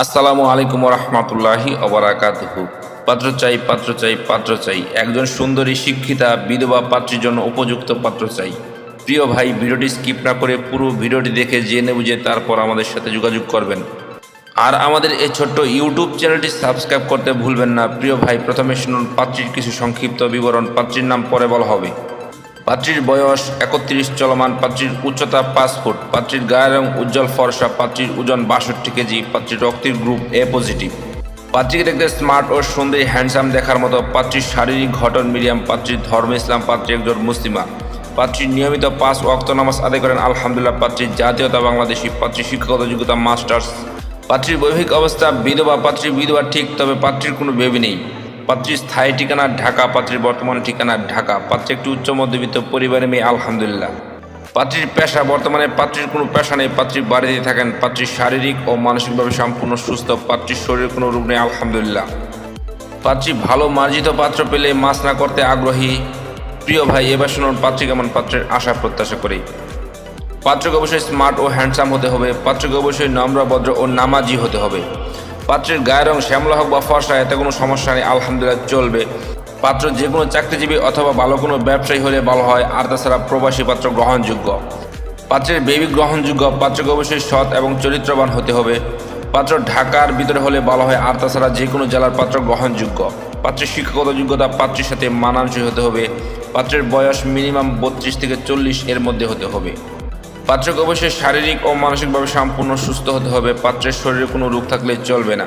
আসসালামু আলাইকুম রহমতুল্লাহি অবরাকাতহু পাত্র চাই পাত্র চাই পাত্র চাই। একজন সুন্দরী, শিক্ষিতা, বিধবা পাত্রীর জন্য উপযুক্ত পাত্র চাই। প্রিয় ভাই, ভিডিওটি স্কিপ না করে পুরো ভিডিওটি দেখে জেনে বুঝে তারপর আমাদের সাথে যোগাযোগ করবেন। আর আমাদের এই ছোট্ট ইউটিউব চ্যানেলটি সাবস্ক্রাইব করতে ভুলবেন না। প্রিয় ভাই, প্রথমে শুনুন পাত্রীর কিছু সংক্ষিপ্ত বিবরণ। পাত্রীর নাম পরে বলা হবে। পাত্রীর বয়স একত্রিশ, চলমান পাত্রীর উচ্চতা পাঁচ ফুট, পাত্রীর গায়ের রং উজ্জ্বল ফর্সা, পাত্রীর ওজন বাষট্টি কেজি, পাত্রীর রক্তের গ্রুপ এ পজিটিভ। পাত্রীকে দেখতে স্মার্ট ও সুন্দরী, হ্যান্ডসাম দেখার মতো পাত্রীর শারীরিক ঘটন মিডিয়াম, পাত্রীর ধর্ম ইসলাম, পাত্রী একজন মুসলিমা। পাত্রীর নিয়মিত পাঁচ ওয়াক্ত নামাজ আদায় করেন, আলহামদুলিল্লাহ, পাত্রীর জাতীয়তা বাংলাদেশি পাত্রী শিক্ষাগত যোগ্যতা মাস্টার্স। পাত্রীর বৈবাহিক অবস্থা, বিধবা, পাত্রীর বিধবা ঠিক, তবে পাত্রীর কোনো বেবি নেই। পাত্রীর স্থায়ী ঠিকানা ঢাকা, পাত্রীর বর্তমান ঠিকানা ঢাকা। পাত্রী একটি উচ্চ মধ্যবিত্ত পরিবারের মেয়ে, আলহামদুলিল্লাহ। পাত্রীর পেশা, বর্তমানে পাত্রীর কোনো পেশা নেই পাত্রীর বাড়িতে থাকেন। পাত্রীর শারীরিক ও মানসিকভাবে সম্পূর্ণ সুস্থ, পাত্রীর শরীরে কোনো রোগ নেই, আলহামদুলিল্লাহ। পাত্রী ভালো মার্জিত পাত্র পেলে মাছ না করতে আগ্রহী। প্রিয় ভাই, এবার শুনুন পাত্রী কেমন পাত্রের আশা প্রত্যাশা করি। পাত্রকে অবশ্যই স্মার্ট ও হ্যান্ডসাম হতে হবে। পাত্রকে অবশ্যই নম্র, ভদ্র ও নামাজি হতে হবে। পাত্রের গায়ের রং শ্যামলা হোক বা ফর্সা, এতে কোনো সমস্যা নেই, আলহামদুলিল্লাহ চলবে। পাত্র যে কোনো চাকরিজীবী অথবা ভালো কোনো ব্যবসায়ী হলে ভালো হয়, আর তাছাড়া প্রবাসী পাত্র গ্রহণযোগ্য। পাত্রের বেবি গ্রহণযোগ্য, পাত্রকে অবশ্যই সৎ এবং চরিত্রবান হতে হবে। পাত্র ঢাকার ভিতরে হলে ভালো হয়, আর তাছাড়া যে কোনো জেলার পাত্র গ্রহণযোগ্য। পাত্রের শিক্ষাগত যোগ্যতা পাত্রের সাথে মানানসই হতে হবে। পাত্রের বয়স মিনিমাম বত্রিশ থেকে চল্লিশ এর মধ্যে হতে হবে। পাত্রকে অবশ্যই শারীরিক ও মানসিকভাবে সম্পূর্ণ সুস্থ হতে হবে। পাত্রের শরীরে কোনো রোগ থাকলে চলবে না।